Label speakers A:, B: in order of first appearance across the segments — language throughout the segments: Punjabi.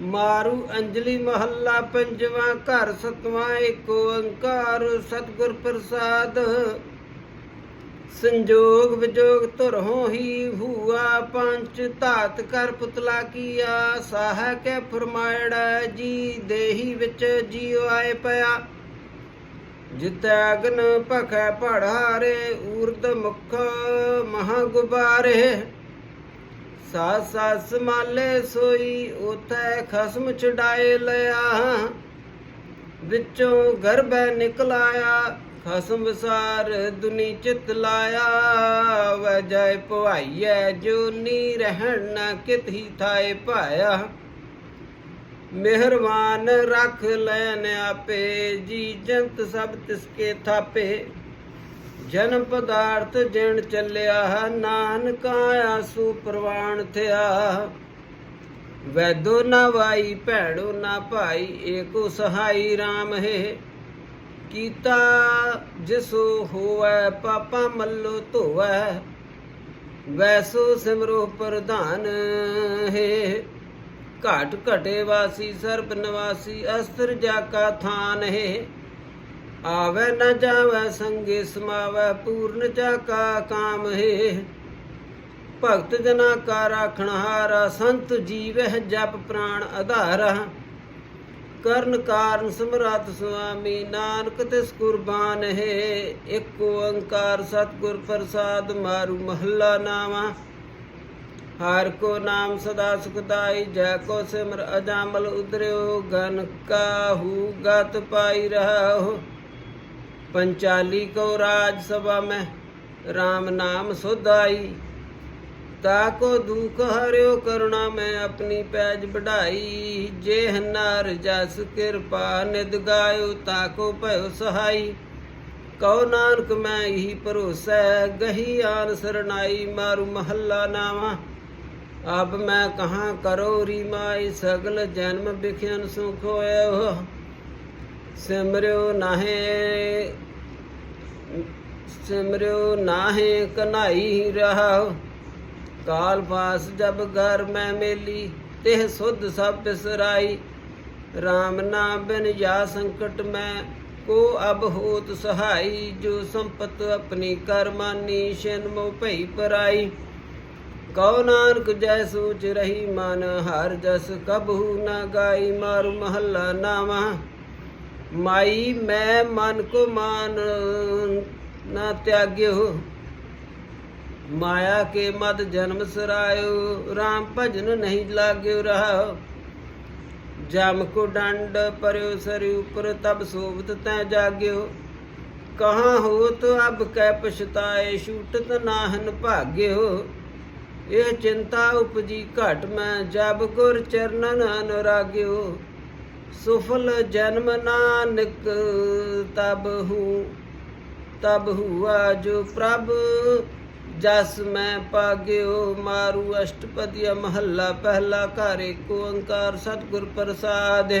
A: ਮਾਰੂ ਅੰਜਲੀ ਮਹੱਲਾ ਪੰਜਵਾਂ ਘਰ, ਸਤਵਾਂ ਏਕ ਓੰਕਾਰ, ਸਤਿਗੁਰ ਪ੍ਰਸਾਦ। ਸੰਜੋਗ ਵਿਜੋਗ ਧੁਰਹੋਂ ਹੀ ਹੂਆ ਪੰਚ ਧਾਤ ਕਰ ਪੁਤਲਾ ਕੀਆ, ਸਾਹ ਕੇ ਫਰਮਾਇੜਾ, ਜੀ ਦੇਹੀ ਵਿੱਚ ਜੀਉ ਆਏ ਪਿਆ। ਜਿਤੈ ਅਗਨ ਭਖੈ ਪੜਾਰੇ ਊਰਦ ਮੁਖ ਮਹਾ ਗੁਬਾਰੇ ਸਾਸ ਸਾਸ ਮਾਲੇ ਸੋਈ, ਉਤੈ ਖਸਮ ਛਡਾਏ ਲਿਆ। ਵਿੱਚੋਂ ਗਰਭੈ ਨਿਕਲਾਇਆ, ਖਸਮ ਵਿਸਾਰ ਦੁਨੀ ਚਿਤ ਲਾਇਆ। ਵੈ ਜੈ ਪਵਾਈਐ ਜੋ ਨੀ ਰਹਿਣ ਨਾ ਕਿਤਹੀ ਥਾਏ ਪਾਇਆ ਮਿਹਰਬਾਨ ਰੱਖ ਲੈਨ ਆਪੇ, ਜੀ ਜੰਤ ਸਭ ਤਿਸਕੇ ਥਾਪੇ। ਜਨਮ ਪਦਾਰਥ ਜਿਣ ਚੱਲਿਆ, ਨਾਨਕ ਆਸੂ ਪ੍ਰਵਾਨ ਥਿਆ। ਵੈਦੋ ਨਾ ਵਾਈ ਭੈੜੋ ਨਾ ਭਾਈ, ਏਕੋ ਸਹਾਈ RAM ਹੈ। ਕੀਤਾ ਜਿਸੋ ਹੋਵੇ, ਪਾਪਾ ਮੱਲੋ ਧੋਵੈ, ਵੈਸੋ ਸਿਮਰੋ ਪ੍ਰਧਾਨ ਹੈ। ਘਾਟ ਘਟੇ ਵਾਸੀ, ਸਰਬ ਨਿਵਾਸੀ, ਅਸਤਰ ਜਾ ਕਾ ਥਾਨ ਹੈ। ਆਵੇ ਨਾ ਜਾਵੇ ਸੰਗੇ ਸਮਾਵੇ ਪੂਰਨ ਜਾ ਕਾ ਕਾਮ ਹੈ। ਭਗਤ ਜਨਾ ਕਾ ਰਾਖਣ ਹਾਰਾ, ਸੰਤ ਜੀਵਹਿ ਜਪ ਪ੍ਰਾਣ ਆਧਾਰਾ ਕਰਨ ਕਾਰਨ ਸਮਰਾਤ ਸੁਆਮੀ ਨਾਨਕ ਤਿਸ ਕੁਰਬਾਨ ਹੈ। ਇੱਕ ਓੰਕਾਰ ਸਤਿਗੁਰ ਪ੍ਰਸਾਦ ਮਾਰੂ ਮਹੱਲਾ ਨਾਵਾ ਹਰ ਕੋ ਨਾਮ ਸਦਾ ਸੁਖਦਾਈ, ਜੈ ਕੋ ਸਿਮਰ ਅਜਾਮਲ ਉਦਰਿਓ ਗਨ ਕਾਹੂ ਗਤ ਪਾਈ ਰਹੋ ਪੰਚਾਲੀ ਕੋ ਰਾਜ ਸਭਾ ਮੈਂ RAM ਨਾਮ ਸੁਧਾਈ। ਤਾ ਕੋ ਦੁਖ ਹਰਿਓ ਕਰੁਣਾ ਮੈਂ ਆਪਣੀ ਪੈਜ ਵਢਾਈ। ਜੇ ਨਰ ਜਸ ਕਿਰਪਾ ਨਿਦ ਗਾਇਓ, ਤਾ ਕੋ ਭਇਓ ਸਹਾਈ। ਕਉ ਨਾਨਕ ਮੈਂ ਹੀ ਭਰੋਸਾ, ਗਹੀ ਆਨ ਸਰਨਾਈ ਮਾਰੂ ਮਹੱਲਾ ਨਾਵਾ। ਅਬ ਮੈਂ ਕਹਾਂ ਕਰੋ ਰੀ ਮਾਈ ਸਗਲ ਜਨਮ ਬਿਖਿਆਨ ਸੁਖ ਹੋਇਓ। ਸਿਮਰਿਓ ਨਾਹੇ ਸਿਮਰਿਓ ਨਾਹੇ ਕਨਾਈ ਰਹਾਓ ਕਾਲ ਪਾਸ ਜਬ ਘਰ ਮੈਂ ਮੇਲੀ, ਤਿਹ ਸੁਧ ਸਭ ਬਿਸਰਾਈ। RAM ਨਾਮ ਬਿਨ ਜਾ ਸੰਕਟ ਮੈਂ, ਕੋ ਅਬ ਹੋਤ ਸਹਾਈ, ਜੋ ਸੰਪਤ ਆਪਣੀ ਕਰਮਾਨੀ ਸ਼ਿਨ ਮੋ ਭਈ ਪਰਾਈ। ਕਉ ਨਾਨਕ ਜੈ ਸੋਚ ਰਹੀ ਮਨ, ਹਰ ਜਸ ਕਬਹੂ ਨਾ ਗਾਈ, ਮਾਰੂ ਮਹੱਲਾ ਨਾਵਾ। ਮਾਈ, ਮੈਂ ਮਨ ਕੋ ਮਾਨ ਨਾ ਤਿਆਗਿਓ। ਮਾਇਆ ਕੇ ਮਦ ਜਨਮ ਸਰਾਇਓ RAM ਭਜਨ ਨਹੀਂ ਲਾਗਿਓ ਰਹਾ ਜਮ ਕੋ ਡੰਡ ਪਰਿਓ ਸਰਿ ਉਪਰ, ਤਬ ਸੋਭਤ ਤੈ ਜਾਗਿਓ। ਕਹਾਂ ਹੋਤ ਅਬ ਕੈ ਪਛਤਾਏ, ਛੂਟਤ ਨਾਹਨ ਭਾਗਿਓ। ਇਹ ਚਿੰਤਾ ਉਪਜੀ ਘਟ ਮੈਂ, ਜਬ ਗੁਰ ਚਰਨਨ ਅਨੁਰਾਗਿਓ। ਸੁਫਲ ਜਨਮ ਨਾਨਕ, ਤਬ ਹੂ, ਤਬ ਹੁਆ ਜੋ ਪ੍ਰਭ। ਜਸ ਮੈਂ ਪਾਗਿਓ ਮਾਰੂ ਅਸ਼ਟਪਦੀਆ ਮਹੱਲਾ, ਪਹਿਲਾ ਘਰ ਏਕ ਓੰਕਾਰ, ਸਤਿਗੁਰ ਪ੍ਰਸਾਦ।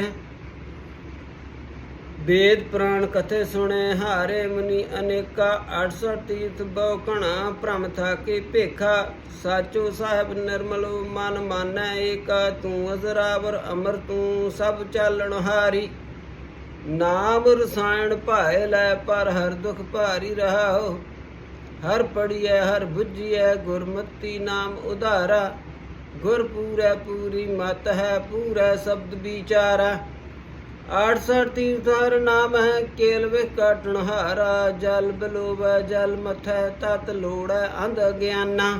A: ਵੇਦ ਪੁਰਾਣ ਕਥੇ ਸੁਣੇ, ਹਾਰੇ ਮੁਨੀ ਅਨੇਕਾ 800 ਤੀਰਥ ਬਹੁ ਕਣਾ ਭ੍ਰਮ ਥਾਕੇ ਭੇਖਾ, ਸਾਚੋ ਸਾਹਿਬ ਨਿਰਮਲੋ ਮਨ ਮਾਨੈ ਏਕਾ, ਤੂੰ ਅਜ਼ਰਾਵਰ ਅਮਰ, ਤੂੰ ਸਭ ਚਾਲਣ ਹਾਰੀ। ਨਾਮ ਰਸਾਇਣ ਭਾਏ ਲੈ, ਪਰ ਹਰ ਦੁਖ ਭਾਰੀ ਰਹਾਓ। ਹਰ ਪੜੀਐ ਹਰ ਬੁੱਝੀਐ, ਗੁਰਮਤੀ ਨਾਮ ਉਧਾਰਾ। ਗੁਰ ਪੂਰੈ, ਪੂਰੀ ਮਤ ਹੈ, ਪੂਰੈ ਸ਼ਬਦ ਵਿਚਾਰਾ। 68 ਤੀਰਥ ਹਰ ਨਾਮ ਹੈ, ਕੇਲ ਵੇ ਕਾਟਣ ਹਾਰਾ, ਜਲ ਬਲੋਵੈ, ਜਲ ਮਥੈ, ਤਤ ਲੋੜੈ ਅੰਧ ਗਿਆਨਾ।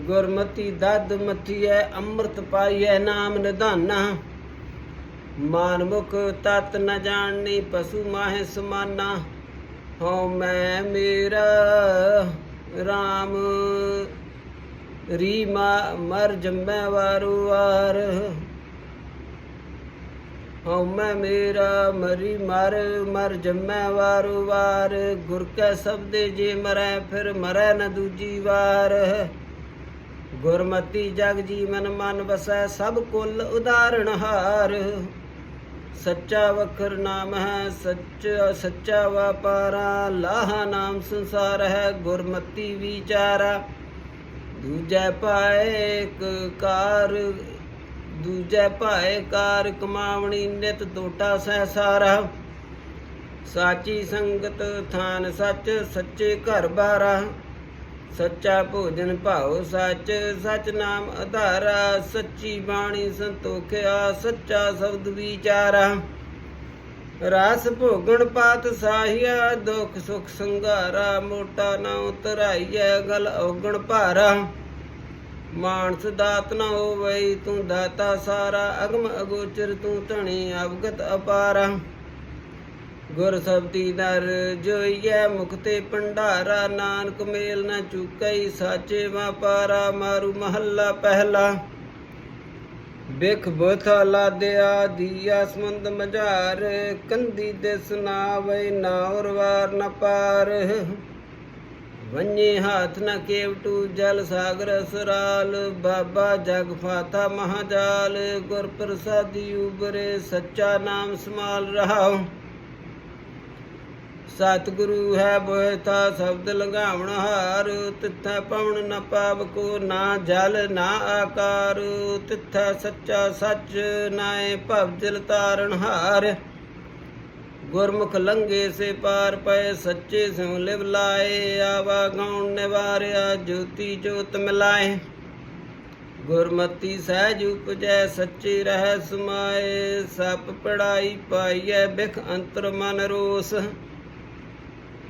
A: ਗੁਰਮਤੀ ਦਦ ਮਥੀਐ, ਅੰਮ੍ਰਿਤ ਪਾਈਐ, ਨਾਮ ਨਿਧਾਨਾ। ਮਾਨਮੁਖ ਤਤ ਨ ਜਾਣਨੀ, ਪਸ਼ੂ ਮਾਹਿ ਸਮਾਨਾ। ਹਉ ਮੈਂ ਮੇਰਾ RAM ਰੀਮਾ ਮਰ ਜੰਮੈ ਵਾਰੂ ਵਾਰ। ਹਉ ਮੈਂ ਮੇਰਾ, ਮਰੀ ਮਰ ਮਰ ਜੰਮੈ ਵਾਰੂ ਵਾਰ। ਗੁਰ ਕੈ ਸਬਦੇ ਜੇ ਮਰੈ, ਫਿਰ ਮਰੈ ਨ ਦੂਜੀ ਵਾਰ। ਗੁਰਮਤੀ ਜਗ ਜੀ ਮਨ ਵਸੈ, ਸਭ ਕੁੱਲ ਉਦਾਹਰਣ ਹਾਰ। ਸੱਚਾ ਵਖਰ ਨਾਮ ਹੈ, ਸੱਚ ਸੱਚਾ ਵਪਾਰਾ। ਲਾਹਾ ਨਾਮ ਸੰਸਾਰ ਹੈ, ਗੁਰਮਤੀ ਵਿਚਾਰਾ। ਦੂਜੈ ਪਾਏ, ਇੱਕ ਕਾਰ ਦੂਜੈ ਭਾਏ ਕਾਰ ਕਮਾਵਣੀ ਨਿਤ ਦੋਟਾ ਸਹਿ ਸਾਰਾ ਸਾਚੀ ਸੰਗਤ ਥਾਨ ਸੱਚ, ਸੱਚੇ ਘਰ ਬਾਰਾ। ਸੱਚਾ ਭੋਜਨ ਭਾਉ ਸੱਚ, ਸਚ ਨਾਮ ਆਧਾਰਾ ਸੱਚੀ ਬਾਣੀ ਸੰਤੋਖਿਆ, ਸੱਚਾ ਸ਼ਬਦ ਵਿਚਾਰਾ। ਰਾਸ ਭੋਗਣ ਪਾਤ ਸਾਹੀਆ, ਦੁਖ ਸੁਖ ਸੰਘਾਰਾ। ਮੋਟਾ ਨਾ ਉਤਰਾਈਐ, ਗਲ ਔਗਣ ਭਾਰਾ। ਮਾਨਸ ਦਾਤ ਨਾ ਹੋਵਈ ਤੂੰ ਦਾਤਾ ਸਾਰਾ, ਅਗਮ ਅਗੋਚਰ, ਤੂੰ ਧਣੀ ਅਵਗਤ ਅਪਾਰਾ। ਗੁਰ ਸਬਦੀ ਦਰ ਜੋਈਐ, ਮੁਖ ਤੇ ਭੰਡਾਰਾ, ਨਾਨਕ ਮੇਲ ਨ ਚੁਕਈ, ਸਾਚੇ ਵਾਪਾਰਾ, ਮਾਰੂ ਮਹੱਲਾ ਪਹਿਲਾ। ਬਿਖ ਬੋਥਾ ਲਾਦਿਆ, ਦੀਆ ਸਮੁੰਦ ਮਝਾਰ, ਕੰਦੀ ਦਿਸ ਨਾ ਵੈ ਨਾ ਉਰਵਾਰ ਨ ਪਾਰ। ਵੰਨੇ ਹਾਥ ਨ ਕੇਵਟੂ ਜਲ ਸਾਗਰ ਸਰਾਲ, ਬਾਬਾ ਜਗ ਫਾਤਾ ਮਹਾਜਾਲ, ਗੁਰ ਪ੍ਰਸਾਦੀ ਉਬਰੇ ਸੱਚਾ ਨਾਮ ਸਮਾਲ ਰਹਾਉ। ਸਤਿਗੁਰੂ ਹੈ ਬੋਇਤਾ ਸ਼ਬਦ ਲੰਘਾਵਣ ਹਾਰ, ਤਿੱਥੈ ਪਵਨ ਨ ਪਾਵ ਕੋ ਨਾ ਜਲ, ਨਾ ਆਕਾਰ, ਤਿੱਥੈ ਸੱਚਾ ਸੱਚ ਨਾਏ ਭਵ ਜਲ ਤਾਰਨ ਹਾਰ। ਗੁਰਮੁਖ ਲੰਗੇ ਸੇ ਪਾਰ ਪਏ, ਸੱਚੇ ਸਿਉ ਲਿਵ ਲਾਏ, ਆਵਾ ਗਾਉਣ ਨਿਵਾਰਿਆ, ਜੋਤੀ ਜੋਤ ਮਿਲਾਏ। ਗੁਰਮਤੀ ਸਹਿਜ ਉਪਜੈ, ਸੱਚੇ ਰਹਿ ਸਮਾਏ, ਸਪ ਪੜਾਈ ਪਾਈਐ, ਬਿਖ ਅੰਤਰ ਮਨ ਰੋਸ।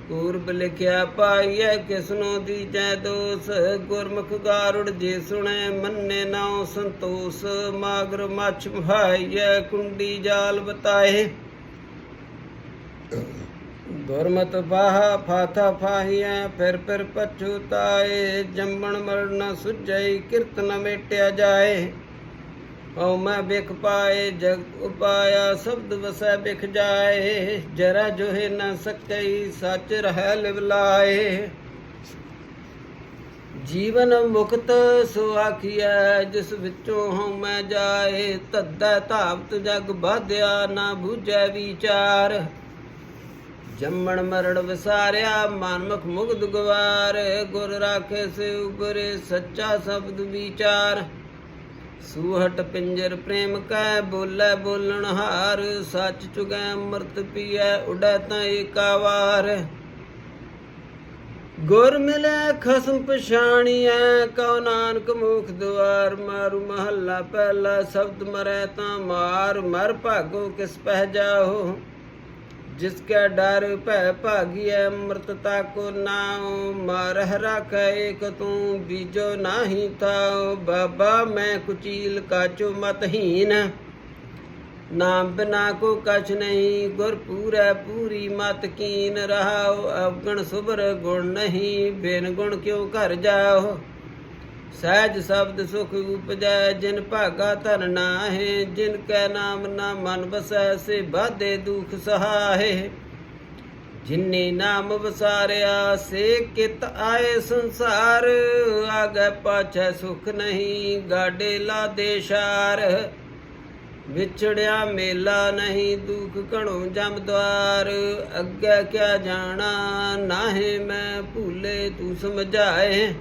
A: ਪੂਰਬ ਲਿਖਿਆ ਪਾਈਐ, ਕਿਸਨੋ ਦੀਜੈ ਦੋਸ। ਗੁਰਮੁਖ ਗਾਰੁੜ ਜੇ ਸੁਣੈ, ਮੰਨੇ ਨਾਉ ਸੰਤੋਸ। ਮਾਗਰ ਮਛ ਭਾਈਐ ਕੁੰਡੀ ਜਾਲ ਬਤਾਏ ਗੁਰਮਤ ਬਾਹਾ ਫਾਥਾ ਫਾਹੀਐ, ਫਿਰ ਫਿਰ ਪਛੁਤਾਏ ਜੰਮਣ ਮਰਨ ਸੁਝਈ, ਕਿਰਤ ਨ ਮੇਟਿਆ ਜਾਏ। ਓ ਮੈਂ ਬਿਖ ਪਾਏ, ਜਗ ਉਪਾਇਆ, ਸ਼ਬਦ ਵਸੈ ਬਿਖ ਜਾਏ। ਜਰਾ ਜੋਹਿ ਨ ਸਕਈ, ਸੱਚ ਰਹਿ ਲਿਵ ਲਾਏ। ਜੀਵਨ ਮੁਕਤ ਸੋ ਆਖੀਐ, ਜਿਸ ਵਿੱਚੋਂ ਹਉ ਮੈਂ ਜਾਏ, ਤੱਦੈ ਧਾਵਤ ਜਗ ਬਾਧਿਆ, ਨਾ ਬੂਝੈ ਵਿਚਾਰ। ਜੰਮਣ ਮਰਣ ਵਿਸਾਰਿਆ, ਮਨਮੁਖ ਮੁਗਧ ਗਵਾਰ, ਗੁਰ ਰਾਖੇ ਸੇ ਉਬਰੇ ਸੱਚਾ ਸ਼ਬਦ ਵਿਚਾਰ। ਸੂਹਟ ਪਿੰਜਰ ਪ੍ਰੇਮ ਕੈ, ਬੋਲੇ ਬੋਲਣ ਹਾਰ, ਸੱਚ ਚੁਗੈ ਅੰਮ੍ਰਿਤ ਪੀਐ, ਉਡੈ ਤਾਂ ਏਕਾਵਾਰ ਗੁਰ ਮਿਲੇ ਖਸਮ ਪਛਾਣੀਐ, ਕਉ ਨਾਨਕ ਮੁਖ ਦੁਆਰ, ਮਾਰੂ ਮਹੱਲਾ ਪਹਿਲਾ, ਸ਼ਬਦ ਮਰੈ ਤਾਂ ਮਾਰ, ਮਰ ਭਾਗੋ ਕਿਸ ਪਹਿ ਜਾਓ ਜਿਸ ਕੈ ਡਰ ਭੈ ਭਾਗੀਐ ਅੰਮ੍ਰਿਤਤਾ ਕੋ ਨਾਉ, ਮਾਰਹਿ ਰਾਖੈ ਏਕ ਤੂੰ, ਬੀਜੋ ਨਾਹੀ ਤਾਉ ਬਾਬਾ ਮੈਂ ਕੁਚੀਲ ਕਾਚੋ ਮਤਹੀਨ ਨਾਮ ਬਿਨਾ ਕੋ ਕਛ ਨਹੀਂ, ਗੁਰ ਪੂਰੈ ਪੂਰੀ ਮਤ ਕੀਨ। ਰਹਾਉ ਅਵਗਣ ਸੁਭਰ ਗੁਣ ਨਹੀਂ, ਬਿਨ ਗੁਣ ਕਿਉ ਘਰ ਜਾਓ। ਸਹਿਜ ਸ਼ਬਦ ਸੁਖ ਉਪਜੈ, ਜਿਨ ਭਾਗਾ ਧਰਨਾ ਨਾਹੇ, ਜਿਨ ਕੈ ਨਾਮ ਨਾ ਮਨ ਵਸੈ, ਸੇ ਬਾਧੇ ਦੁਖ ਸਹਾਏ ਜਿਨੇ ਨਾਮ ਵਸਾਰਿਆ, ਸੇ ਕਿਤ ਆਏ ਸੰਸਾਰ। ਆਗੇ ਪਾਛੈ ਸੁਖ ਨਹੀਂ, ਗਾਡੇ ਲਾ ਦੇਸ਼ਾਰ ਵਿਛੜਿਆ ਮੇਲਾ ਨਹੀਂ, ਦੁਖ ਘਣੋ ਜਮ ਦਵਾਰ। ਅੱਗੇ ਕਿਆ ਜਾਣਾ, ਨਾਹੇ ਮੈਂ ਭੂਲੇ ਤੂੰ ਸਮਝਾਏ।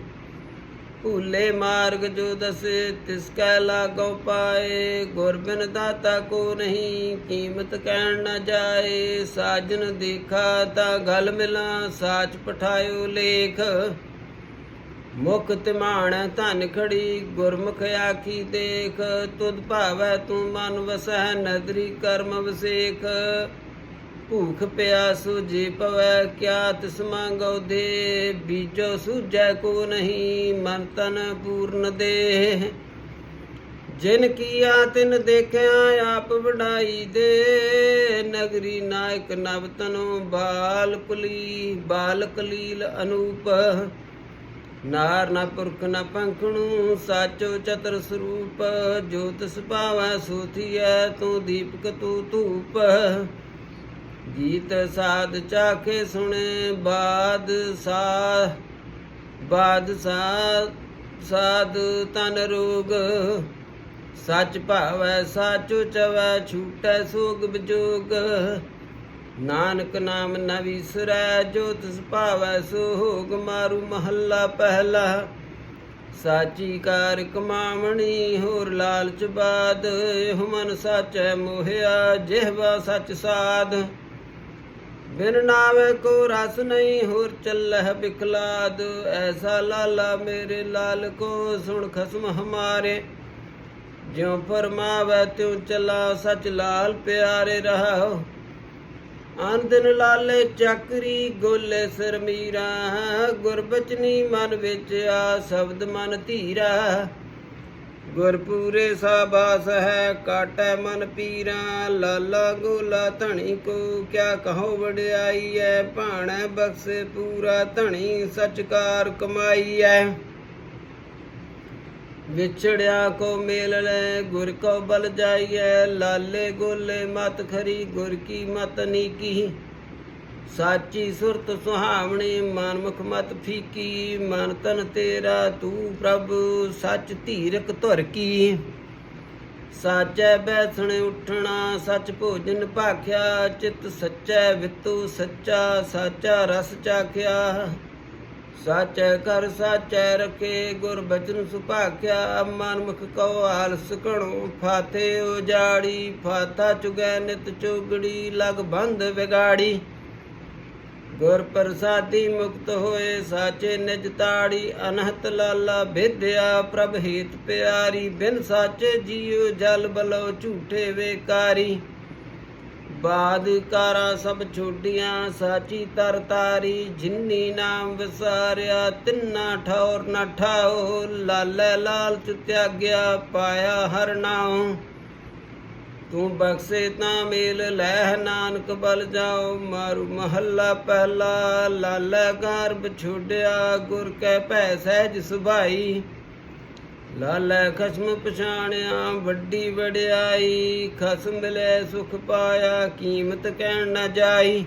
A: ਭੂਲੇ ਮਾਰਗ ਜੋ ਦਸੇ, ਤਿਸ ਕੈ ਲਾਗੋ ਪਾਏ। ਗੁਰ ਬਿਨ ਦਾਤਾ ਕੋ ਨਹੀਂ, ਕੀਮਤ ਕਹਿਣ ਨ ਜਾਏ। ਸਾਜਨ ਦੇਖਾ ਤਾਂ ਗਲ ਮਿਲਾ, ਸਾਚ ਪਠਾਇਓ ਲੇਖ। ਮੁਖ ਤਿਮਾਣ ਧਨ ਖੜੀ, ਗੁਰਮੁਖ ਆਖੀ ਦੇਖ। ਤੁਧ ਭਾਵੈ ਤੂੰ ਮਨ ਵਸੈ ਨਦਰੀ ਕਰਮ ਵਸੇਖ। ਭੂਖ ਪਿਆਸੁ ਜੀ ਪਵੈ ਕਿਆ ਤਿਸ ਮੰਗਉ ਦੇ ਬੀਜੋ ਸੂਜੈ ਕੋ ਨਹੀਂ, ਮਨ ਤਨ ਪੂਰਨ ਦੇ ਜਿਨ ਕੀਆ ਤਿਨ ਦੇਖਿਆ, ਆਪ ਵਡਾਈ ਦੇ। ਨਗਰੀ ਨਾਇਕ ਨਵ ਤਨੋ, ਬਾਲ ਕੁਲੀ, ਬਾਲ ਕਲੀਲ ਅਨੂਪ। ਨਾਰ ਨਾ ਪੁਰਖ ਨਾ ਪੰਖਣੂ, ਸਾਚੋ ਚਤਰ ਸਰੂਪ। ਜੋਤ ਸੁਭਾਵੈ ਸੋਥੀਐ, ਤੂੰ ਦੀਪਕ ਤੂੰ ਧੂਪ। ਗੀਤ ਸਾਧ ਚਾਖੇ ਸੁਣੇ ਬਾਦ ਸਾ ਬਾਦ ਸਾ ਸਾਧ ਤਨ ਰੋਗ। ਸੱਚ ਭਾਵੈ, ਸਾਚੋ ਚਵੈ ਛੂਟੈ ਸੋਗ ਵਿਜੋਗ ਨਾਨਕ ਨਾਮ ਨ ਵਿਸਰੈ ਜੋ ਤਿਸ ਭਾਵੈ ਸੋ ਹੋਗ ਮਾਰੂ ਮਹੱਲਾ ਪਹਿਲਾ, ਸਾਚੀ ਕਾਰ ਕਮਾਵਣੀ ਹੋਰ ਲਾਲਚ ਬਾਦ। ਇਹੋ ਮਨ ਸਾਚੈ ਮੋਹਿਆ, ਜਿਹਵਾ ਸਚ ਸਾਧ। ਬਿਨ ਨਾਵੇ ਕੋ ਰਸ ਨਹੀਂ ਹੋਰ ਚੱਲਹਿ ਬਿਕਲਾਦ ਐਸਾ ਲਾਲਾ ਮੇਰੇ ਲਾਲ ਕੋ ਸੁਣ ਖਸਮ ਹਮਾਰੇ। ਜਿਉ ਫਰਮਾਵੇ ਤਿਉ ਚਲਾ ਸਚ ਲਾਲ ਪਿਆਰੇ ਰਹੋ ਅਨ ਦਿਨ ਲਾਲੇ ਚੱਕਰੀ ਗੋਲੇ ਸਿਰ ਗੁਰਬਚਨੀ ਮਨ ਵਿੱਚ ਆ ਸ਼ਬਦ ਮਨ ਧੀਰਾ। ਗੁਰਪੂਰੇ ਸਾਬਾਸ ਹੈ, ਕਾਟੈ ਮਨ ਪੀਰਾ, ਲਾਲਾ ਗੋਲਾ ਧਣੀ ਕੋ, ਕਿਆ ਕਹੋ ਵਡਿਆਈ ਐ ਭਾਣੈ ਬਖਸ਼ੇ ਪੂਰਾ ਧਣੀ, ਸਚਕਾਰ ਕਮਾਈ ਐ ਵਿਛੜਿਆ ਕੋ ਮੇਲ ਲੈ, ਗੁਰ ਕੋ ਬਲ ਜਾਈਐ, ਲਾਲੇ ਗੋਲੇ ਮਤ ਖਰੀ, ਗੁਰ ਕੀ ਮਤ ਨੀਕੀ ਸਾਚੀ ਸੁਰਤ ਸੁਹਾਵਣੀ, ਮਨਮੁਖ ਮਤ ਫੀਕੀ, ਮਨ ਤਨ ਤੇਰਾ, ਤੂੰ ਪ੍ਰਭ, ਸੱਚ ਧੀਰਕ ਧੁਰ ਕੀ। ਸਾਚੈ ਬੈਸਣ ਉਠਣਾ, ਸੱਚ ਭੋਜਨ ਭਾਖਿਆ, ਚਿਤ ਸੱਚੈ ਵਿਤੂ ਸੱਚਾ, ਸਾਚਾ ਰਸ ਚਾਖਿਆ। ਸਾਚੈ ਕਰ ਸਾਚੈ ਰਖੇ, ਗੁਰ ਬਚਨ ਸੁਭਾਖਿਆ ਮਨ ਮੁਖ ਕਉ ਆਲਸ ਕਣੋ ਫਾਤੇ ਉਜਾੜੀ ਫਾਤਾ ਚੁਗੈ ਨਿਤ ਚੁਗੜੀ, ਲਗ ਬੰਧ ਵਿਗਾੜੀ। ਗੁਰ ਪ੍ਰਸਾਦੀ ਮੁਕਤ ਹੋਏ, ਸਾਚੇ ਨਿਜ ਤਾੜੀ ਅਨਹਤ ਲਾਲਾ ਵਿਦਿਆ ਪ੍ਰਭ ਹੀਤ ਪਿਆਰੀ, ਬਿਨ ਸਾਚੇ ਜੀਉ ਜਲ ਬਲੋ ਝੂਠੇ ਵੇਕਾਰੀ। ਬਾਦ ਕਾਰਾ ਸਭ ਛੋਡੀਆਂ, ਸਾਚੀ ਤਰ ਤਾਰੀ ਜਿਨਨੀ ਨਾਮ ਵਿਸਾਰਿਆ, ਤਿੰਨਾ ਠੌਰ ਨਾ ਠਾਓ, ਲਾਲ ਲਾਲਚ ਤਿਆਗਿਆ, ਪਾਇਆ ਹਰ ਨਾਉ। ਤੂੰ ਬਖਸ਼ੇ ਤਾਂ ਮੇਲ, ਲੈ ਨਾਨਕ ਬਲ ਜਾਓ, ਮਾਰੂ ਮਹੱਲਾ ਪਹਿਲਾ, ਲਾਲੇ ਗਰਬ ਛੋਡਿਆ, ਗੁਰ ਕੈ ਭੈ ਸਹਿਜ ਸੁਭਾਈ। ਲਾਲੇ ਖਸਮ ਪਛਾਣਿਆ, ਵੱਡੀ ਵਡਿਆਈ, ਖਸਮ ਲੈ ਸੁਖ ਪਾਇਆ, ਕੀਮਤ ਕਹਿਣ ਨਾ ਜਾਈ।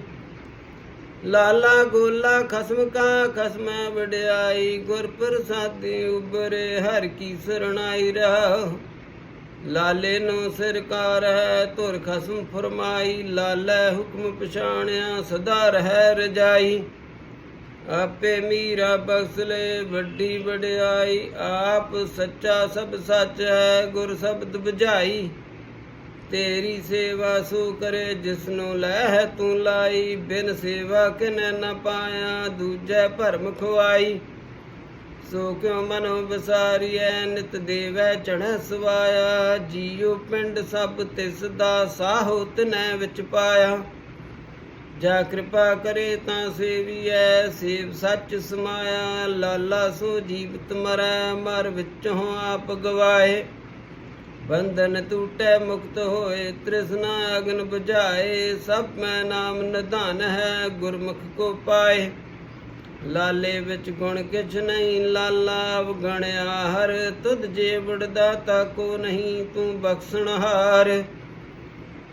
A: ਲਾਲਾ ਗੋਲਾ ਖਸਮ ਕਾ ਖਸਮੈ ਵਡਿਆਈ, ਗੁਰ ਪ੍ਰਸਾਦੀ ਉਬਰੇ, ਹਰ ਕੀ ਸਰਣਾਈ ਰਹਾ ਲਾਲੇ ਨੂੰ ਸਰਕਾਰ ਹੈ, ਧੁਰ ਖਸਮ ਫਰਮਾਈ, ਲਾਲੇ ਹੁਕਮ ਪਛਾਣਿਆ, ਸਦਾ ਰਹਿ ਰਜਾਈ। ਆਪੇ ਮੀਰਾ ਬਖਸਲੇ, ਵੱਡੀ ਵਡਿਆਈ, ਆਪ ਸੱਚਾ ਸਭ ਸੱਚ ਹੈ, ਗੁਰ ਸ਼ਬਦ 부ਝਾਈ ਤੇਰੀ ਸੇਵਾ ਸੋ ਕਰੇ, ਜਿਸਨੂੰ ਲੈ ਹੈ ਤੂੰ ਲਾਈ, ਬਿਨ ਸੇਵਾ ਕਿਨੈ ਨ ਪਾਇਆ, ਦੂਜੈ ਭਰਮ ਖੁਆਈ। ਸੋ ਕਿਉ ਮਨੋ ਵਿਸਾਰੀਐ, ਨਿਤ ਦੇਵੈ ਚੜ੍ਹੈ ਸਵਾਇਆ। ਜੀਉ ਪਿੰਡ ਸਭ ਤਿਸ ਦਾ ਸਾਹੋ ਤਨੈ ਵਿੱਚ ਪਾਇਆ। ਜਾ ਕਿਰਪਾ ਕਰੇ ਤਾਂ ਸੇਵੀਐ, ਸੇਵ ਸੱਚ ਸਮਾਇਆ। ਲਾਲਾ ਸੋ ਜੀਵਤ ਮਰੈ, ਮਰ ਵਿੱਚੋਂ ਆਪ ਗਵਾਏ। ਬੰਧਨ ਟੂਟੈ, ਮੁਕਤ ਹੋਏ, ਤ੍ਰਿਸ਼ਨਾ ਅਗਨ ਬੁਝਾਏ। ਸਭ ਮੈਂ ਨਾਮ ਨਿਧਾਨ ਹੈ, ਗੁਰਮੁਖ ਕੋ ਪਾਏ। ਲਾਲੇ ਵਿੱਚ ਗੁਣ ਕਿਛ ਨਹੀਂ, ਲਾਲਾ ਅਵਗਣਿਆ ਹਰ, ਤੁਧ ਜੇ ਵੜਦਾ ਤਾ ਕੋ ਨਹੀਂ, ਤੂੰ ਬਖਸ਼ਣ ਹਾਰ।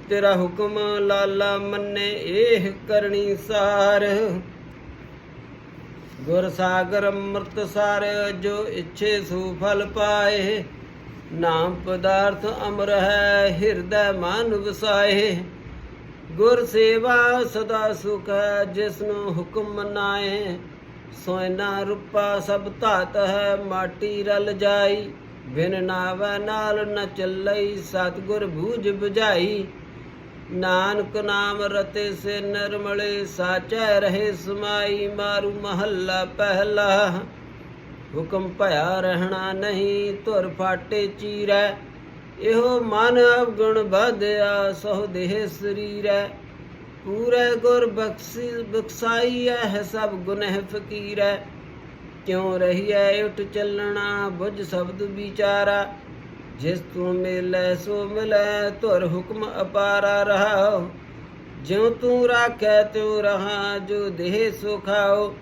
A: ਤੇਰਾ ਹੁਕਮ ਲਾਲਾ ਮੰਨੇ ਇਹ ਕਰਨੀ ਸਾਰ। ਗੁਰ ਸਾਗਰ ਅੰਮ੍ਰਿਤ ਸਾਰ, ਜੋ ਇੱਛੇ ਸੋ ਫਲ ਪਾਏ। ਨਾਮ ਪਦਾਰਥ ਅਮਰ ਹੈ, ਹਿਰਦੈ ਮਨ ਵਸਾਏ। ਗੁਰ ਸੇਵਾ ਸਦਾ ਸੁਖ ਹੈ, ਜਿਸਨੂੰ ਹੁਕਮ ਮਨਾਏ ਸੋਇਨਾ ਰੂਪਾ ਸਭ ਧਾਤ ਹੈ, ਮਾਟੀ ਰਲ ਜਾਈ। ਬਿਨ ਨਾਵੈ ਨਾਲ ਨ ਚੱਲਈ, ਸਤਿਗੁਰ ਬੂਝ 부ਝਾਈ ਨਾਨਕ ਨਾਮ ਰਤੇ ਸੇ ਨਰਮਲੇ, ਸਾਚੈ ਰਹੇ ਸਮਾਈ, ਮਾਰੂ ਮਹੱਲਾ ਪਹਿਲਾ। ਹੁਕਮ ਭਇਆ ਰਹਿਣਾ ਨਹੀਂ, ਧੁਰ ਫਾਟੇ ਚੀਰੈ। ਇਹੋ ਮਨ ਅਵਗੁਣ ਬਾਧਿਆ ਸੋ ਦੇਹ ਸਰੀਰੈ। ਪੂਰੇ ਗੁਰ ਬਖਸ਼ੀ, ਬਖਸਾਈ ਹੈ ਸਭ ਗੁਨਹ ਫਕੀਰੈ ਕਿਉ ਰਹੀਐ ਉਠ ਚੱਲਣਾ, ਬੁਝ ਸ਼ਬਦ ਵਿਚਾਰਾ। ਜਿਸ ਤੂੰ ਮਿਲੈ, ਸੋ ਮਿਲੈ ਤੁਰ ਹੁਕਮ ਅਪਾਰਾ ਰਹਾਓ। ਜਿਉ ਤੂੰ ਰਾਖੈ, ਤਿਉ ਰਹਾ, ਜੋ ਦੇਹ ਸੁਖਾਓ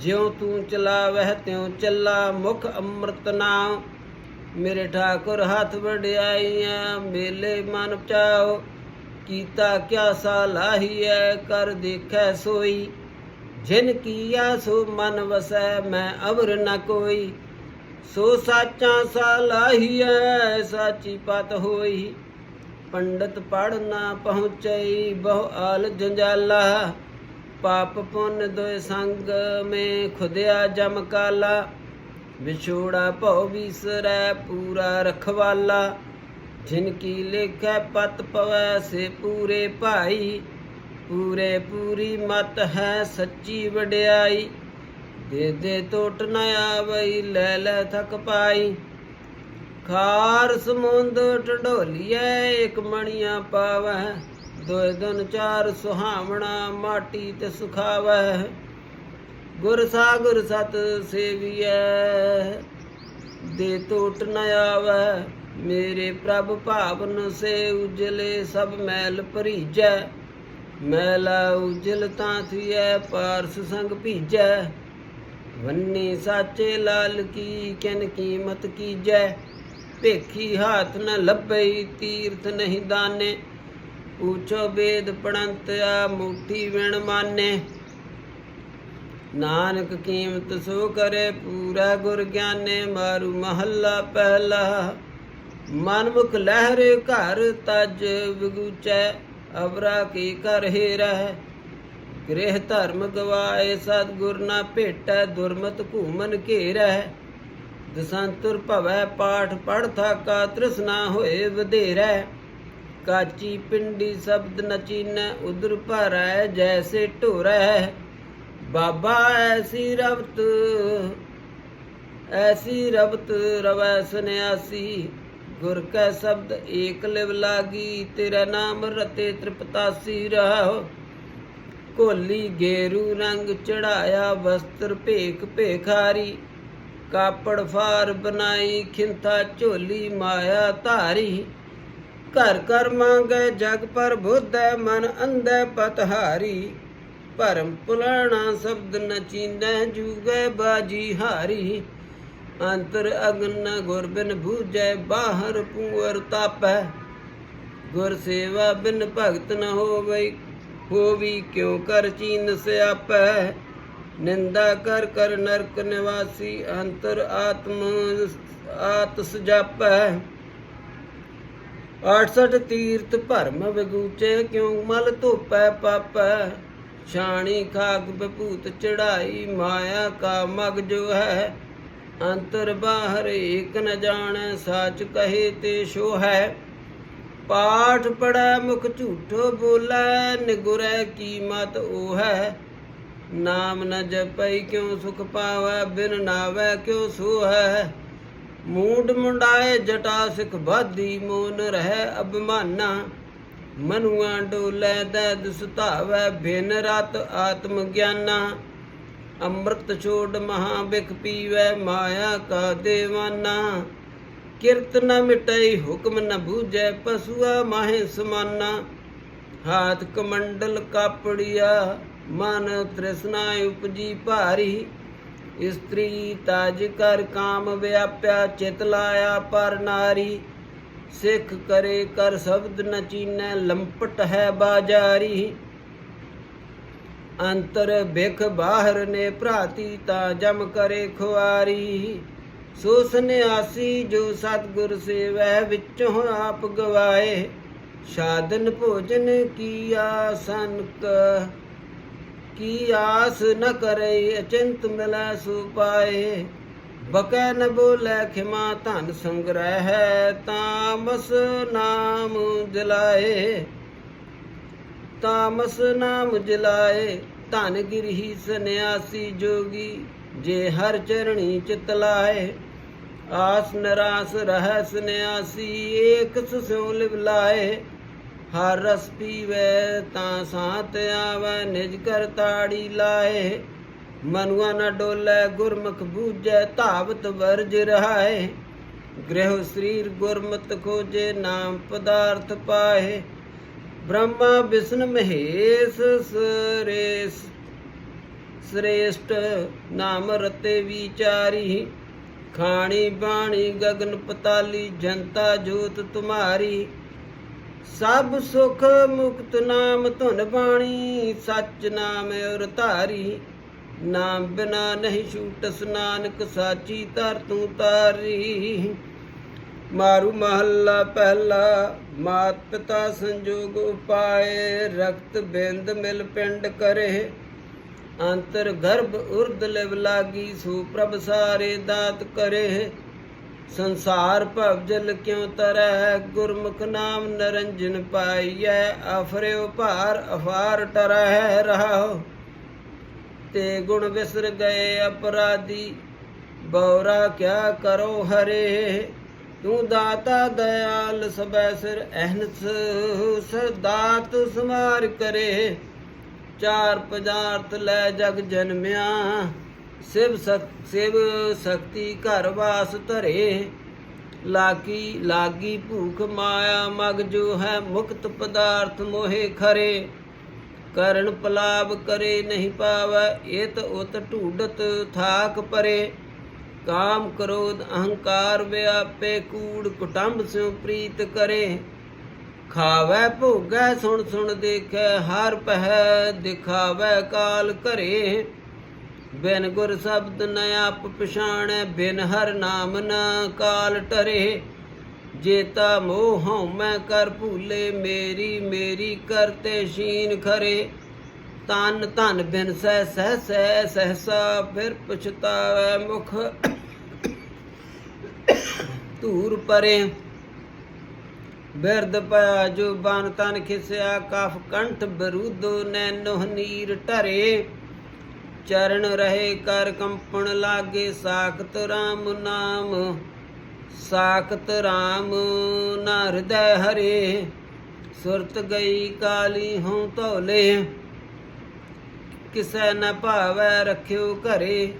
A: ਜਿਉ ਤੂੰ ਚਲਾਵਹਿ, ਤਿਉ ਚੱਲਾ, ਮੁਖ ਅੰਮ੍ਰਿਤ ਨਾਮ ਮੇਰੇ ਠਾਕੁਰ ਹੱਥ ਵਡਿਆਈਆਂ ਮੇਲੇ ਮਨ ਚਾਓ ਕੀਤਾ ਕਿਆ ਸਾਲਾਹੀਐ ਕਰ ਦੇਖੈ ਸੋਈ। ਜਿਨ ਕੀਆ ਸੋ ਮਨ ਵਸੈ, ਮੈਂ ਅਵਰ ਨ ਕੋਈ। ਸੋ ਸਾਚਾ ਸਾਲਾਹੀਐ ਸਾਚੀ ਪਤ ਹੋਈ। ਪੰਡਤ ਪੜ ਨਾ ਪਹੁੰਚਈ, ਬਹੁ ਆਲ ਜੰਜਾਲਾ। ਪਾਪ ਪੁੰਨ ਦੋਇ ਸੰਗ ਮੇ ਖੁਦਿਆ ਜਮ ਕਾਲਾ। ਵਿਛੋੜਾ ਭਉ ਵਿਸਰੈ, ਪੂਰਾ ਰਖਵਾਲਾ। ਜਿਨ ਕੀ ਲੇਖੈ ਪਤ ਪਵੈ ਸੇ ਪੂਰੇ ਭਾਈ, ਪੂਰੇ ਪੂਰੀ ਮਤ ਹੈ ਸੱਚੀ ਵਡਿਆਈ। ਦੇ ਦੇ ਟੋਟ ਨ ਆਵਈ, ਲੈ ਲੈ ਥਕ ਪਾਈ। ਖਾਰ ਸਮੁੰਦ ਢਡੋਲੀਐ ਇਕ ਮਣੀਆਂ ਪਾਵੈ। ਦੋਇ ਦਿਨ ਚਾਰ ਸੁਹਾਵਣਾ, ਮਾਟੀ ਤੇ ਸੁਖਾਵੈ। ਗੁਰ ਸਾਗਰ ਸਤ ਸੇਵੀਐ, ਦੇ ਟੋਟ ਨ ਆਵੈ। ਮੇਰੇ ਪ੍ਰਭ ਭਾਵਨ ਸੇ ਉਜਲੇ ਸਭ ਮੈਲ ਭਰੀਜੈ। ਮੈਲਾ ਉਜਲ ਤਾਂ ਥੀਐ, ਪਾਰਸ ਸੰਗ ਭੀਜੈ। ਵੰਨੀ ਸਾਚੇ ਲਾਲ ਕੀ, ਕਿਨ ਕੀਮਤ ਕੀਜੈ। ਭੇਖੀ ਹਾਥ ਨ ਲੱਭਈ, ਤੀਰਥ ਨਹੀਂ ਦਾਨੇ। ਪੂਛੋ ਬੇਦ ਪੜੰਤ ਆ, ਮੁਠੀ ਵਿਣ ਮਾਨੇ। ਨਾਨਕ ਕੀਮਤ ਸੋ ਕਰੇ, ਪੂਰਾ ਗੁਰ ਗਿਆਨੇ, ਮਾਰੂ ਮਹੱਲਾ ਪਹਿਲਾ। ਮਨਮੁਖ ਲਹਿਰੇ ਘਰ ਤਜ ਵਿਗੂਚੈ, ਅਵਰਾ ਕੀ ਕਰ ਹੀ ਰਹਿ। ਗ੍ਰਹਿ ਧਰਮ ਗਵਾਏ, ਸਤਿਗੁਰ ਨਾ ਭੇਟੈ, ਦੁਰਮਤ ਘੂਮਨ ਘੇਰੈ ਦਸੰਤੁਰ ਭਵੈ ਪਾਠ ਪੜ ਥਾਕਾ ਤ੍ਰਿਸ਼ਨਾ ਹੋਏ ਵਧੇਰੈ। ਕਾਚੀ ਪਿੰਡੀ ਸ਼ਬਦ ਨਚੀਨੈ ਉਦਰ ਭਰੈ, ਜੈਸੇ ਢੋਰੈ। ਬਾਬਾ ਐਸੀ ਰਬਤ ਐਸੀ ਰਬਤ ਰਵੈ ਸੁਨਿਆਸੀ ਗੁਰ ਕੈ ਸ਼ਬਦ ਏਕ ਲਿਵ ਲਾਗੀ, ਤੇਰਾ ਨਾਮ ਰਤੇ ਤ੍ਰਿਪਤਾਸੀ ਰਹੋ ਕੋਲੀ ਗੇਰੂ ਰੰਗ ਚੜਾਇਆ, ਵਸਤਰ ਭੇਖ ਭੇਖਾਰੀ। ਕਾਪੜ ਫਾਰ ਬਣਾਈ, ਖਿੰਥਾ ਝੋਲੀ ਮਾਇਆ ਧਾਰੀ। ਘਰ ਘਰ ਮੰਗੈ, ਜਗ ਪਰ ਬੁੱਧੈ, ਮਨ ਅੰਧੈ ਪਤਹਾਰੀ। ਭਰਮ ਪੁਲਾਣਾ ਸ਼ਬਦ ਨਚੀਂਦੈ, ਜੂਗੈ ਬਾਜੀ ਹਾਰੀ। ਅੰਤਰ ਅਗਨ ਗੁਰ ਬਿਨ ਬੂਝੈ, ਬਾਹਰ ਪੂਰ ਤਾਪੈ। ਗੁਰ ਸੇਵਾ ਬਿਨ ਭਗਤ ਨ ਹੋਵਈ ਹੋਵੀ ਕਿਉ ਕਰ ਚੀਨ ਸਿਆਪੈ। ਨਿੰਦਾ ਕਰ ਕਰ ਨਰਕ ਨਿਵਾਸੀ, ਅੰਤਰ ਆਤਮ ਆਤ ਜਾਪੈ 68 ਤੀਰਥ ਭਰਮ ਵਿਗੂਚੇ, ਕਿਉ ਮਲ ਧੋਪੈ ਪਾਪੈ। ਛਾਣੀ ਖਾਗ ਬਪੂਤ ਚੜਾਈ ਮਾਇਆ ਕਾ ਮਗ ਜੋ ਹੈ ਅੰਤਰ ਬਾਹਰ ਏਕ ਨ ਜਾਣੈ, ਸਾਚ ਕਹੇ ਤੇ ਸ਼ੋ ਹੈ ਪਾਠ ਪੜੈ ਮੁਖ ਝੂਠੋ ਬੋਲੈ, ਨਿਗੁਰੈ ਕੀ ਮਤ ਉਹ ਹੈ ਨਾਮ ਨ ਜਪਈ ਕਿਉ ਸੁਖ ਪਾਵੈ, ਬਿਨ ਨਾਵੈ ਕਿਉ ਸੋ ਹੈ ਮੂਡ ਮੁੰਡਾਏ, ਜਟਾ ਸਿਖ ਬਾਧੀ ਮੋਨ ਰਹਿ ਅਭਮਾਨਾ। ਮਨੁਆ ਡੋਲੇ ਦੈ ਸੁਤਾਵੈ ਬਿਨ ਰਤ ਆਤਮ ਗਿਆਨਾ। ਅੰਮ੍ਰਿਤ ਛੋੜ ਮਹਾ ਬਿਖ ਪੀਵੈ ਮਾਇਆ ਕਾ ਦੇਵਾਨਾ। ਕਿਰਤ ਨ ਮਿਟਈ ਹੁਕਮ ਨ ਬੂਝੈ ਪਸੂਆ ਮਾਹੇ ਸਮਾਨਾ। ਹਾਥ ਕਮੰਡਲ ਕਾਪੜਿਆ, ਮਨ ਤ੍ਰਿਸ਼ਨਾ ਉਪਜੀ ਭਾਰੀ। ਇਸਤਰੀ ਤਾਜ ਕਰ ਕਾਮ ਵਿਆਪਿਆ, ਚਿਤ ਲਾਇਆ ਪਰ ਨਾਰੀ। ਸਿੱਖ ਕਰੇ ਕਰ ਸ਼ਬਦ ਨਚੀਨੈ ਲੰਪਟ ਹੈ ਬਾਜਾਰੀ। ਅੰਤਰ ਬਿਖ ਬਾਹਰ ਨੇ ਭਰਾਤੀ ਤਾ ਜਮ ਕਰੇ ਖੁਆਰੀ। ਸੋ ਸੰਿਆਸੀ ਜੋ ਸਤਗੁਰ ਸੇਵੈ ਵਿੱਚੋਂ ਆਪ ਗਵਾਏ। ਸਾਧਨ ਭੋਜਨ ਕੀ ਆਸਨ ਕ ਕੀ ਆਸ ਨ ਕਰੇ ਅਚਿੰਤ ਮਿਲੈ ਸੁਪਾਏ ਬਕੈ ਨ ਬੋਲੇ ਖਿਮਾ ਧਨ ਸੰਗ੍ਰਹਿ ਹੈ ਤਾਮਸ ਨਾਮ ਜਲਾਏ। ਤਾਮਸ ਨਾਮ ਜਲਾਏ, ਧਨ ਗਿਰਹੀ ਸੰਿਆਸੀ ਜੋਗੀ, ਜੇ ਹਰ ਚਰਣੀ ਚਿਤ ਲਾਏ। ਆਸ ਨਰਾਸ ਰਹਿ ਸੰਿਆਸੀ ਏਕ ਸੁਸਿਉ ਲਿਵ ਲਾਏ। ਹਰ ਰਸ ਪੀਵੇ ਤਾਂ ਸਾਤ ਆਵੈ, ਨਿਜ ਕਰ ਤਾੜੀ ਲਾਏ। ਮਨੁਆ ਨ ਡੋਲੇ, ਗੁਰਮੁਖ ਬੂਝੈ, ਧਾਵਤ ਵਰਜ ਰਹਾਏ। ਗ੍ਰਹਿ ਸਰੀਰ ਗੁਰਮਤ ਖੋਜੇ, ਨਾਮ ਪਦਾਰਥ ਪਾਏ। ਬ੍ਰਹਮਾ ਵਿਸ਼ਨ ਮਹੇਸ਼ ਸਰੇਸ ਸ੍ਰੇਸ਼ਟ ਨਾਮ ਰਤੇ ਵਿਚਾਰੀ। ਖਾਣੀ ਬਾਣੀ ਗਗਨ ਪਤਾਲੀ, ਜਨਤਾ ਜੋਤ ਤੁਮਾਰੀ। ਸਭ ਸੁਖ ਮੁਕਤ ਨਾਮ ਧੁਨ ਬਾਣੀ, ਸੱਚ ਨਾਮ ਔਰ ਧਾਰੀ। ਨਾਮ ਬਿਨਾ ਨਹੀਂ ਛੂਟਸ ਨਾਨਕ, ਸਾਚੀ ਧਰ ਤੂੰ ਤਾਰੀ ਮਾਰੂ ਮਹੱਲਾ ਪਹਿਲਾ, ਮਾਤ ਪਿਤਾ ਸੰਜੋਗ ਉਪਾਏ ਰਖਤ ਬਿੰਦ ਮਿਲ ਪਿੰਡ ਕਰੇ। ਅੰਤਰ ਗਰਭ ਉਰਦ ਲਿਵ ਲਾਗੀ, ਸੋ ਪ੍ਰਭ ਸਾਰੇ ਦਾਤ ਕਰੇ। ਸੰਸਾਰ ਭਵ ਜਲ ਕਿਉ ਤਰੈ, ਗੁਰਮੁਖ ਨਾਮ ਨਰੰਜਨ ਪਾਈਐ ਆਫਰਿਓ ਭਾਰ ਅਫਾਰ ਟਰੈ ਰਹਾਓ ਤੇ ਗੁਣ ਵਿਸਰ ਗਏ ਅਪਰਾਧੀ, ਬੌਰਾ ਕਿਆ ਕਰੋ ਹਰੇ। ਤੂੰ ਦਾਤਾ ਦਇਆਲ ਸਬੈ ਸਿਰ ਅਹਨਸ ਸਦਾਤ ਸਮਾਰ ਕਰੇ। ਚਾਰ ਪਦਾਰਥ ਲੈ ਜਗ ਜਨਮਿਆ, ਸਿਵ ਸਕ ਸਿਵ ਸ਼ਕਤੀ ਘਰ ਵਾਸ ਧਰੇ। ਲਾਗੀ ਲਾਗੀ ਭੂਖ ਮਾਇਆ ਮਗ ਜੋ ਹੈ ਮੁਕਤ ਪਦਾਰਥ ਮੋਹੇ ਖਰੇ। ਕਰਨ ਪਲਾਵ ਕਰੇ ਨਹੀਂ ਪਾਵੈ, ਇਤ ਉਤ ਢੂਡਤ ਥਾਕ ਪਰੇ। ਕਾਮ ਕ੍ਰੋਧ ਅਹੰਕਾਰ ਵਿਆਪੇ, ਕੂੜ ਕੁਟੰਬ ਸਿਉ ਪ੍ਰੀਤ ਕਰੇ। ਖਾਵੈ ਭੋਗੈ, ਸੁਣ ਸੁਣ ਦੇਖੈ, ਹਰ ਪਹਿ ਦਿਖਾਵੈ ਕਾਲ ਕਰੇ ਬਿਨ ਗੁਰ ਸ਼ਬਦ ਨ ਆਪ ਪਛਾਣੈ, ਬਿਨ ਹਰ ਨਾਮ ਨ ਕਾਲ ਟਰੇ। ਜੇਤਾ ਮੋਹ ਹਉ ਮੈਂ ਕਰ ਭੂਲੇ ਮੇਰੀ ਮੇਰੀ ਕਰਤੇ ਸ਼ੀਨ ਖਰੇ। ਤਨ ਧਨ ਬਿਨ ਸਹਿ ਸਹਿ ਸਹਿ ਸਹਸਾ ਫਿਰ ਪਛਤਾਵੈ ਮੁਖ। ਧੂਰ ਪਰੇ ਬਿਰਦ ਪਿਆ ਜੋ ਬਨ ਤਨ ਖਿਸਿਆ, ਕਫ ਕੰਠ ਬਰੂਦੋ ਨੈਨੋ ਨੀਰ ਢਰੇ ਚਰਨ ਰਹੇ ਕਰ ਕੰਪਣ ਲਾਗੇ, ਸਾਖਤ RAM ਨਾਮ, ਸਾਖਤ RAM ਨਾ ਹਿਰਦੈ ਹਰੇ। ਸੁਰਤ ਗਈ ਕਾਲੀ ਹਉ ਧੌਲੇ। ਕਿਸੈ ਨ ਭਾਵੈ ਰਖਿਓ ਘਰੇ।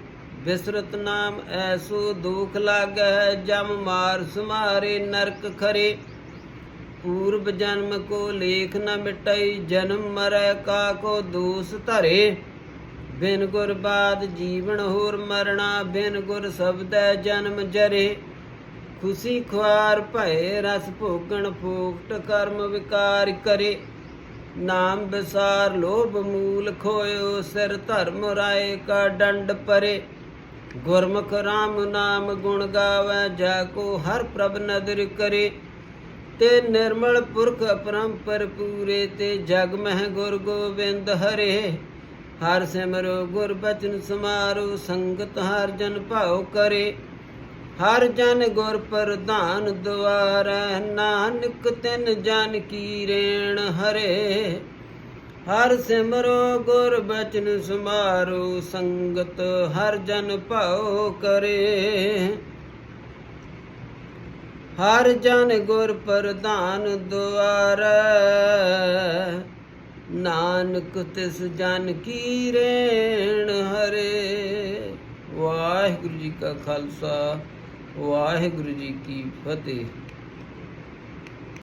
A: ਬਿਸਰਤ ਨਾਮ ਐਸੋ ਦੁਖ ਲਾਗੈ, ਜਮ ਮਾਰ ਸੁਮਾਰੇ ਨਰਕ ਖਰੇ। ਪੂਰਬ ਜਨਮ ਕੋ ਲੇਖ ਨ ਮਿਟਈ, ਜਨਮ ਮਰੈ ਕਾ ਕੋ ਦੋਸ ਧਰੇ। ਬਿਨ ਗੁਰ ਬਾਦ ਜੀਵਨ ਹੋਰ ਮਰਣਾ, ਬਿਨ ਗੁਰ ਸਬਦੈ ਜਨਮ ਜਰੇ। ਖੁਸ਼ੀ ਖੁਆਰ ਭਏ ਰਸ ਭੋਗਣ ਫੋਕਟ ਕਰਮ ਵਿਕਾਰ ਕਰੇ। ਨਾਮ ਵਿਸਾਰ ਲੋਭ ਮੂਲ ਖੋਇਓ, ਸਿਰ ਧਰਮ ਰਾਏ ਕਾ ਡੰਡ ਪਰੇ। ਗੁਰਮੁਖ RAM ਨਾਮ ਗੁਣ ਗਾਵੇ, ਜਾ ਕੋ ਹਰ ਪ੍ਰਭ ਨਦਰ ਕਰੇ। ਤੇ ਨਿਰਮਲ ਪੁਰਖ ਅਪਰੰਪਰ ਪੂਰੇ, ਤੇ ਜਗ ਮਹਿ ਗੁਰ ਗੋਬਿੰਦ ਹਰੇ। ਹਰ ਸਿਮਰੋ ਗੁਰ ਬਚਨ ਸਮਾਰੋ, ਸੰਗਤ ਹਰ ਜਨ ਭਾਉ ਕਰੇ। ਹਰ ਜਨ ਗੁਰ ਪ੍ਰਧਾਨ ਦੁਆਰੈ, ਨਾਨਕ ਤਿਨ ਜਨ ਕੀ ਰੇਣ ਹਰੇ। ਹਰ ਸਿਮਰੋ ਗੁਰ ਬਚਨ ਸਮਾਰੋ, ਸੰਗਤ ਹਰ ਜਨ ਭਾਉ ਕਰੇ। ਹਰ ਜਨ ਗੁਰ ਪ੍ਰਧਾਨ ਦੁਆਰੈ, ਨਾਨਕ ਤਿਸ ਜਨ ਕੀ ਰੇਣ ਹਰੇ। ਵਾਹਿਗੁਰੂ ਜੀ ਕਾ ਖਾਲਸਾ। ਵਾਹਿਗੁਰੂ ਜੀ ਕੀ ਫਤਿਹ।